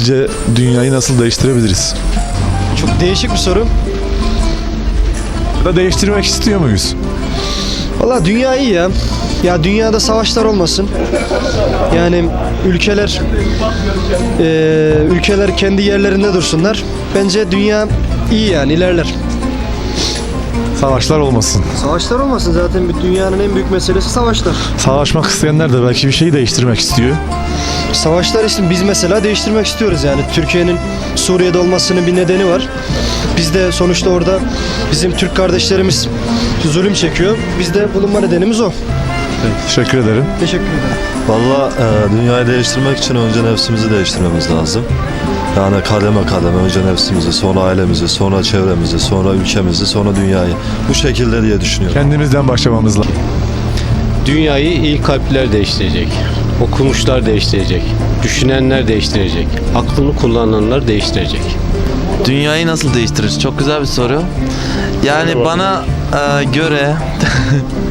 Sizce dünyayı nasıl değiştirebiliriz? Çok değişik bir soru. Ya da değiştirmek istiyor muyuz? Valla dünya iyi ya. Ya dünyada savaşlar olmasın. Yani ülkeler eee, ülkeler kendi yerlerinde dursunlar. Bence dünya iyi yani ilerler. Savaşlar olmasın. Savaşlar olmasın zaten dünyanın en büyük meselesi savaşlar. Savaşmak isteyenler de belki bir şeyi değiştirmek istiyor. Savaşlar için biz mesela değiştirmek istiyoruz yani. Türkiye'nin Suriye'de olmasının bir nedeni var. Biz de sonuçta orada bizim Türk kardeşlerimiz zulüm çekiyor. Biz de bulunma nedenimiz o. Teşekkür ederim. Teşekkür ederim. Valla e, dünyayı değiştirmek için önce nefsimizi değiştirmemiz lazım. Yani kademe kademe önce nefsimizi, sonra ailemizi, sonra çevremizi, sonra ülkemizi, sonra dünyayı. Bu şekilde diye düşünüyorum. Kendimizden başlamamız lazım. Dünyayı iyi kalpler değiştirecek. Okumuşlar değiştirecek. Düşünenler değiştirecek. Aklını kullananlar değiştirecek. Dünyayı nasıl değiştiririz? Çok güzel bir soru. Yani bana e, göre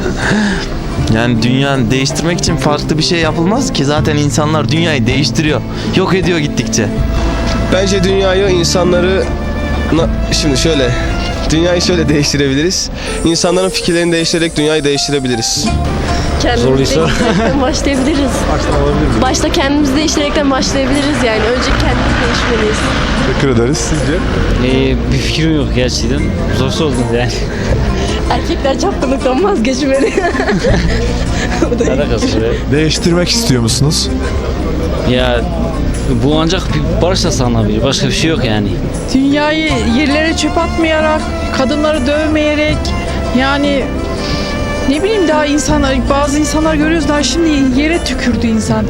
yani dünyayı değiştirmek için farklı bir şey yapılmaz ki zaten insanlar dünyayı değiştiriyor. Yok ediyor gittikçe. Bence dünyayı insanları na- şimdi şöyle dünyayı şöyle değiştirebiliriz. İnsanların fikirlerini değiştirerek dünyayı değiştirebiliriz. Kendimizi değiştirerekten başlayabiliriz. Başta kendimizi değiştirerekten başlayabiliriz yani. Önce kendimiz değişmeliyiz. Teşekkür ederiz. Sizce? Ee, bir fikrim yok gerçekten. Zor sordunuz yani. Erkekler çapkınlıktan vazgeçmeli. Alakası var. Değiştirmek istiyor musunuz? Ya bu ancak bir barışla sağlanabilir. Başka bir şey yok yani. Dünyayı yerlere çöp atmayarak, kadınları dövmeyerek yani ne bileyim daha insanlar bazı insanlar görüyoruz daha şimdi yere tükürdü insan.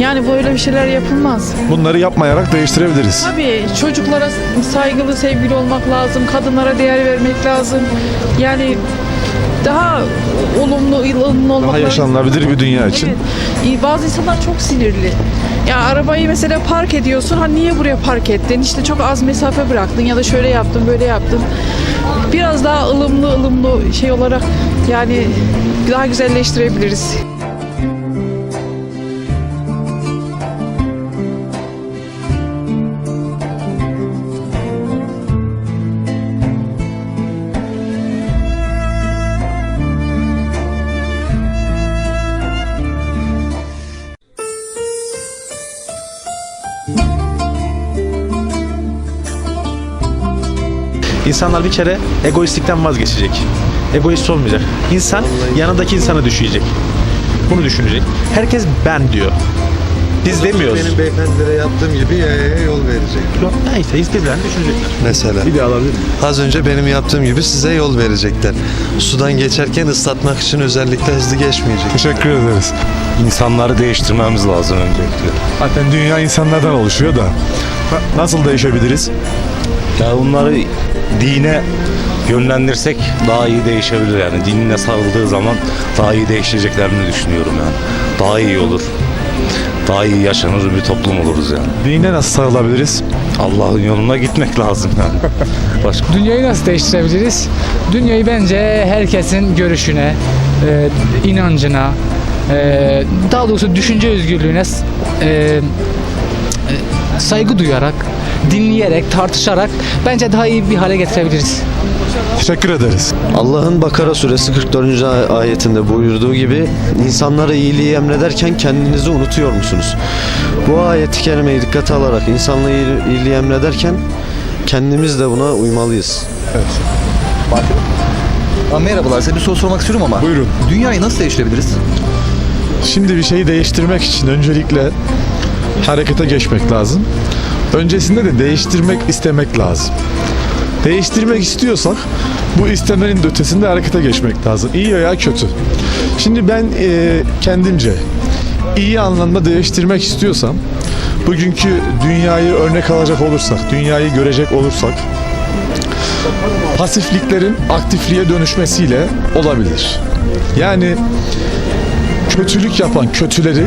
Yani böyle bir şeyler yapılmaz. Bunları yapmayarak değiştirebiliriz. Tabii çocuklara saygılı sevgili olmak lazım, kadınlara değer vermek lazım. Yani daha olumlu, ılımlı olmak Daha yaşanılabilir bir dünya için. Evet. Bazı insanlar çok sinirli. Ya arabayı mesela park ediyorsun. Ha niye buraya park ettin? İşte çok az mesafe bıraktın ya da şöyle yaptın, böyle yaptın. Biraz daha ılımlı ılımlı şey olarak yani daha güzelleştirebiliriz. İnsanlar bir kere egoistlikten vazgeçecek. Egoist olmayacak. İnsan yanındaki insana düşecek. Bunu düşünecek. Herkes ben diyor. Biz demiyoruz. Benim beyefendilere yaptığım gibi yayaya yol verecek. Yok, neyse birbirlerini düşünecekler. Mesela. Bir daha alabilir miyim? Az önce benim yaptığım gibi size yol verecekler. Sudan geçerken ıslatmak için özellikle hızlı geçmeyecek. Teşekkür ederiz. İnsanları değiştirmemiz lazım öncelikle. Zaten dünya insanlardan oluşuyor da. Na- Nasıl değişebiliriz? Ya bunları dine yönlendirsek daha iyi değişebilir yani. Dinine sarıldığı zaman daha iyi değişeceklerini düşünüyorum yani. Daha iyi olur. Daha iyi yaşanır bir toplum oluruz yani. Dine nasıl sarılabiliriz? Allah'ın yoluna gitmek lazım yani. Başka Dünyayı nasıl değiştirebiliriz? Dünyayı bence herkesin görüşüne, e, inancına, e, daha doğrusu düşünce özgürlüğüne e, e, saygı duyarak, dinleyerek, tartışarak bence daha iyi bir hale getirebiliriz. Teşekkür ederiz. Allah'ın Bakara suresi 44. ay- ayetinde buyurduğu gibi insanlara iyiliği emrederken kendinizi unutuyor musunuz? Bu ayeti kerimeyi dikkate alarak insanlığı iyiliği- emrederken kendimiz de buna uymalıyız. Merhabalar size bir soru sormak istiyorum ama. Buyurun. Dünyayı nasıl değiştirebiliriz? Şimdi bir şeyi değiştirmek için öncelikle harekete geçmek lazım. Öncesinde de değiştirmek istemek lazım. Değiştirmek istiyorsak bu istemenin de ötesinde harekete geçmek lazım. İyi veya kötü. Şimdi ben e, kendimce iyi anlamda değiştirmek istiyorsam bugünkü dünyayı örnek alacak olursak, dünyayı görecek olursak pasifliklerin aktifliğe dönüşmesiyle olabilir. Yani kötülük yapan kötüleri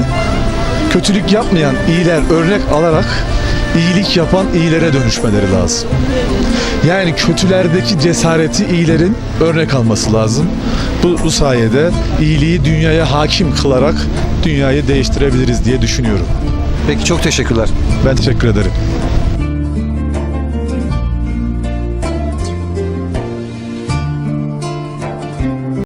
kötülük yapmayan iyiler örnek alarak iyilik yapan iyilere dönüşmeleri lazım. Yani kötülerdeki cesareti iyilerin örnek alması lazım. Bu, bu sayede iyiliği dünyaya hakim kılarak dünyayı değiştirebiliriz diye düşünüyorum. Peki çok teşekkürler. Ben teşekkür ederim.